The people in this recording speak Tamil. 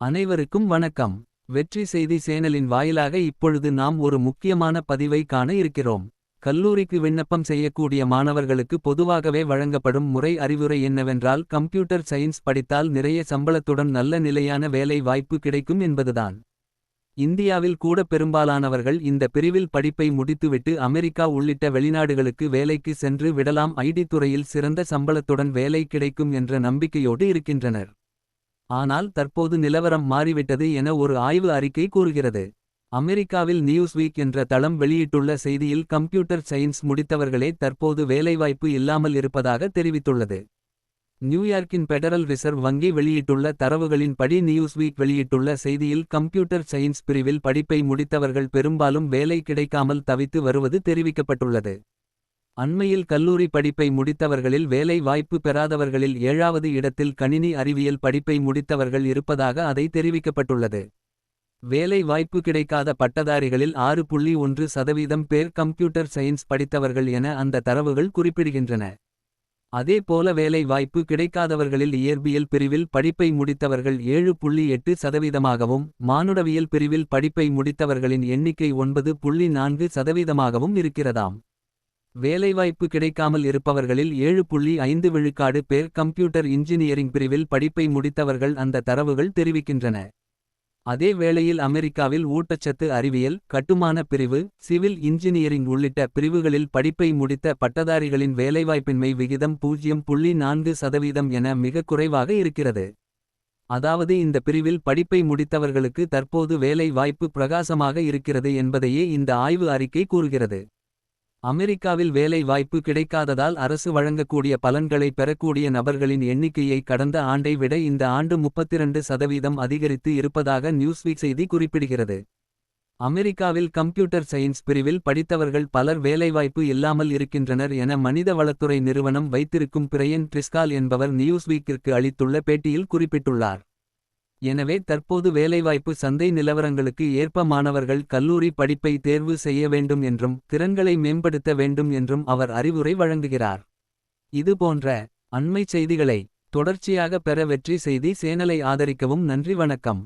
அனைவருக்கும் வணக்கம். வெற்றி செய்தி சேனலின் வாயிலாக இப்பொழுது நாம் ஒரு முக்கியமான பதிவை காண இருக்கிறோம். கல்லூரிக்கு விண்ணப்பம் செய்யக்கூடிய மாணவர்களுக்கு பொதுவாகவே வழங்கப்படும் முறை அறிவுரை என்னவென்றால் கம்ப்யூட்டர் சயின்ஸ் படித்தால் நிறைய சம்பளத்துடன் நல்ல நிலையான வேலை வாய்ப்பு கிடைக்கும் என்பதுதான். இந்தியாவில் கூட பெரும்பாலானவர்கள் இந்த பிரிவில் படிப்பை முடித்துவிட்டு அமெரிக்கா உள்ளிட்ட வெளிநாடுகளுக்கு வேலைக்கு சென்று விடலாம். ஐடி துறையில் சிறந்த சம்பளத்துடன் வேலை கிடைக்கும் என்ற நம்பிக்கையோடு இருக்கின்றனர். ஆனால் தற்போது நிலவரம் மாறிவிட்டது என ஒரு ஆய்வு அறிக்கை கூறுகிறது. அமெரிக்காவில் நியூஸ்வீக் என்ற தளம் வெளியிட்டுள்ள செய்தியில் கம்ப்யூட்டர் சயின்ஸ் முடித்தவர்களே தற்போது வேலைவாய்ப்பு இல்லாமல் இருப்பதாக தெரிவித்துள்ளது. நியூயார்க்கின் பெடரல் ரிசர்வ் வங்கி வெளியிட்டுள்ள தரவுகளின்படி நியூஸ்வீக் வெளியிட்டுள்ள செய்தியில் கம்ப்யூட்டர் சயின்ஸ் பிரிவில் படிப்பை முடித்தவர்கள் பெரும்பாலும் வேலை கிடைக்காமல் தவித்து வருவது தெரிவிக்கப்பட்டுள்ளது. அண்மையில் கல்லூரி படிப்பை முடித்தவர்களில் வேலை வாய்ப்பு பெறாதவர்களில் ஏழாவது இடத்தில் கணினி அறிவியல் படிப்பை முடித்தவர்கள் இருப்பதாக அதை தெரிவிக்கப்பட்டுள்ளது. வேலை வாய்ப்பு கிடைக்காத பட்டதாரிகளில் ஆறு புள்ளி ஒன்று சதவீதம் பேர் கம்ப்யூட்டர் சயின்ஸ் படித்தவர்கள் என அந்த தரவுகள் குறிப்பிடுகின்றன. அதேபோல வேலை வாய்ப்பு கிடைக்காதவர்களில் இயற்பியல் பிரிவில் படிப்பை முடித்தவர்கள் ஏழு புள்ளி எட்டு சதவீதமாகவும் மானுடவியல் பிரிவில் படிப்பை முடித்தவர்களின் எண்ணிக்கை ஒன்பது புள்ளி நான்கு சதவீதமாகவும் இருக்கிறதாம். வேலைவாய்ப்பு கிடைக்காமல் இருப்பவர்களில் ஏழு புள்ளி ஐந்து விழுக்காடு பேர் கம்ப்யூட்டர் இன்ஜினியரிங் பிரிவில் படிப்பை முடித்தவர்கள் அந்த தரவுகள் தெரிவிக்கின்றன. அதே வேளையில் அமெரிக்காவில் ஊட்டச்சத்து அறிவியல் கட்டுமான பிரிவு சிவில் இன்ஜினியரிங் உள்ளிட்ட பிரிவுகளில் படிப்பை முடித்த பட்டதாரிகளின் வேலைவாய்ப்பின்மை விகிதம் பூஜ்ஜியம் புள்ளி நான்கு சதவீதம் என மிகக் குறைவாக இருக்கிறது. அதாவது இந்த பிரிவில் படிப்பை முடித்தவர்களுக்கு தற்போது வேலை வாய்ப்பு பிரகாசமாக இருக்கிறது என்பதையே இந்த ஆய்வு அறிக்கை கூறுகிறது. அமெரிக்காவில் வேலை வாய்ப்பு கிடைக்காததால் அரசு வழங்கக்கூடிய பலன்களை பெறக்கூடிய நபர்களின் எண்ணிக்கையை கடந்த ஆண்டை விட இந்த ஆண்டு 32 சதவீதம் அதிகரித்து இருப்பதாக நியூஸ்வீக் செய்தி குறிப்பிடுகிறது. அமெரிக்காவில் கம்ப்யூட்டர் சயின்ஸ் பிரிவில் படித்தவர்கள் பலர் வேலைவாய்ப்பு இல்லாமல் இருக்கின்றனர் என மனித வளத்துறை நிறுவனம் வைத்திருக்கும் பிரையன் ட்ரிஸ்கால் என்பவர் நியூஸ்வீக்கிற்கு அளித்துள்ள பேட்டியில் குறிப்பிட்டுள்ளார். எனவே தற்போது வேலைவாய்ப்பு சந்தை நிலவரங்களுக்கு ஏற்ப மாணவர்கள் கல்லூரி படிப்பை தேர்வு செய்ய வேண்டும் என்றும் திறன்களை மேம்படுத்த வேண்டும் என்றும் அவர் அறிவுரை வழங்குகிறார். இது போன்ற அண்மைச் செய்திகளை தொடர்ச்சியாக பெற வெற்றி செய்தி சேனலை ஆதரிக்கவும் நன்றி வணக்கம்.